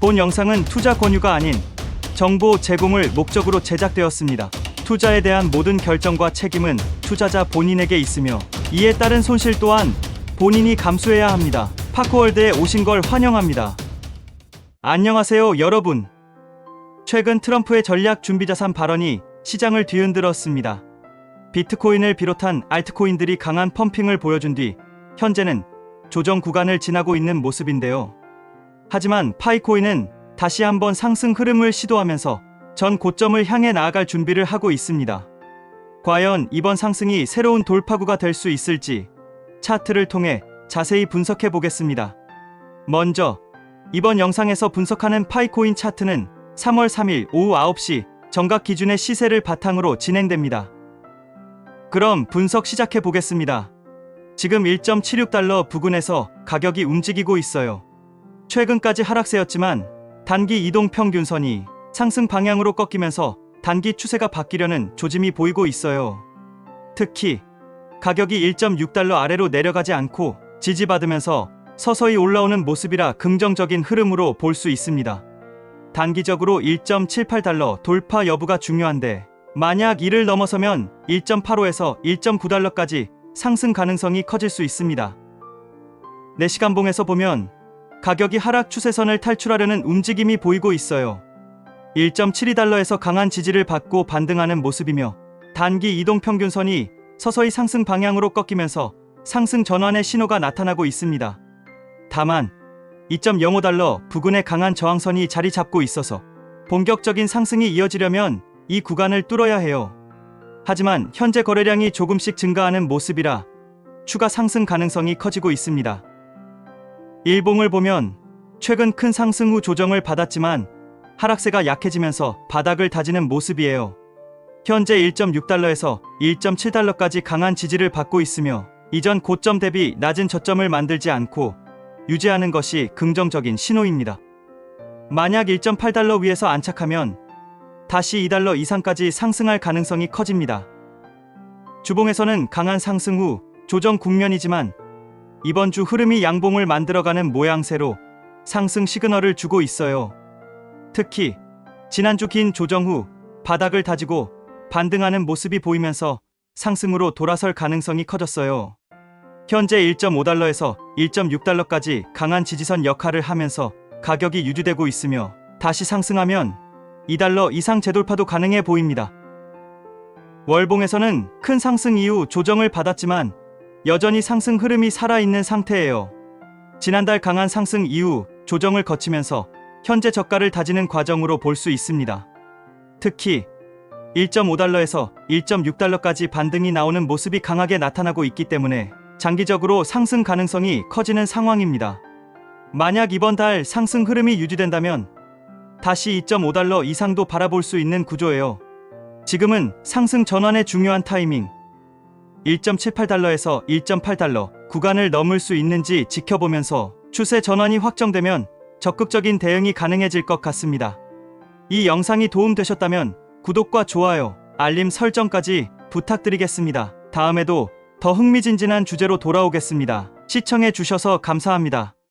본 영상은 투자 권유가 아닌 정보 제공을 목적으로 제작되었습니다. 투자에 대한 모든 결정과 책임은 투자자 본인에게 있으며 이에 따른 손실 또한 본인이 감수해야 합니다. 파크월드에 오신 걸 환영합니다. 안녕하세요, 여러분. 최근 트럼프의 전략 준비자산 발언이 시장을 뒤흔들었습니다. 비트코인을 비롯한 알트코인들이 강한 펌핑을 보여준 뒤 현재는 조정 구간을 지나고 있는 모습인데요. 하지만 파이코인은 다시 한번 상승 흐름을 시도하면서 전 고점을 향해 나아갈 준비를 하고 있습니다. 과연 이번 상승이 새로운 돌파구가 될 수 있을지 차트를 통해 자세히 분석해 보겠습니다. 먼저 이번 영상에서 분석하는 파이코인 차트는 3월 3일 오후 9시 정각 기준의 시세를 바탕으로 진행됩니다. 그럼 분석 시작해 보겠습니다. 지금 1.76달러 부근에서 가격이 움직이고 있어요. 최근까지 하락세였지만 단기 이동 평균선이 상승 방향으로 꺾이면서 단기 추세가 바뀌려는 조짐이 보이고 있어요. 특히 가격이 1.6달러 아래로 내려가지 않고 지지받으면서 서서히 올라오는 모습이라 긍정적인 흐름으로 볼 수 있습니다. 단기적으로 1.78달러 돌파 여부가 중요한데 만약 이를 넘어서면 1.85에서 1.9달러까지 상승 가능성이 커질 수 있습니다. 4시간봉에서 보면 가격이 하락 추세선을 탈출하려는 움직임이 보이고 있어요. 1.72달러에서 강한 지지를 받고 반등하는 모습이며 단기 이동 평균선이 서서히 상승 방향으로 꺾이면서 상승 전환의 신호가 나타나고 있습니다. 다만 2.05달러 부근의 강한 저항선이 자리 잡고 있어서 본격적인 상승이 이어지려면 이 구간을 뚫어야 해요. 하지만 현재 거래량이 조금씩 증가하는 모습이라 추가 상승 가능성이 커지고 있습니다. 일봉을 보면 최근 큰 상승 후 조정을 받았지만 하락세가 약해지면서 바닥을 다지는 모습이에요. 현재 1.6달러에서 1.7달러까지 강한 지지를 받고 있으며 이전 고점 대비 낮은 저점을 만들지 않고 유지하는 것이 긍정적인 신호입니다. 만약 1.8달러 위에서 안착하면 다시 2달러 이상까지 상승할 가능성이 커집니다. 주봉에서는 강한 상승 후 조정 국면이지만 이번 주 흐름이 양봉을 만들어가는 모양새로 상승 시그널을 주고 있어요. 특히 지난주 긴 조정 후 바닥을 다지고 반등하는 모습이 보이면서 상승으로 돌아설 가능성이 커졌어요. 현재 1.5달러에서 1.6달러까지 강한 지지선 역할을 하면서 가격이 유지되고 있으며 다시 상승하면 2달러 이상 재돌파도 가능해 보입니다. 월봉에서는 큰 상승 이후 조정을 받았지만 여전히 상승 흐름이 살아있는 상태예요. 지난달 강한 상승 이후 조정을 거치면서 현재 저가를 다지는 과정으로 볼 수 있습니다. 특히 1.5달러에서 1.6달러까지 반등이 나오는 모습이 강하게 나타나고 있기 때문에 장기적으로 상승 가능성이 커지는 상황입니다. 만약 이번 달 상승 흐름이 유지된다면 다시 2.5달러 이상도 바라볼 수 있는 구조예요. 지금은 상승 전환의 중요한 타이밍. 1.78달러에서 1.8달러 구간을 넘을 수 있는지 지켜보면서 추세 전환이 확정되면 적극적인 대응이 가능해질 것 같습니다. 이 영상이 도움되셨다면 구독과 좋아요, 알림 설정까지 부탁드리겠습니다. 다음에도 더 흥미진진한 주제로 돌아오겠습니다. 시청해 주셔서 감사합니다.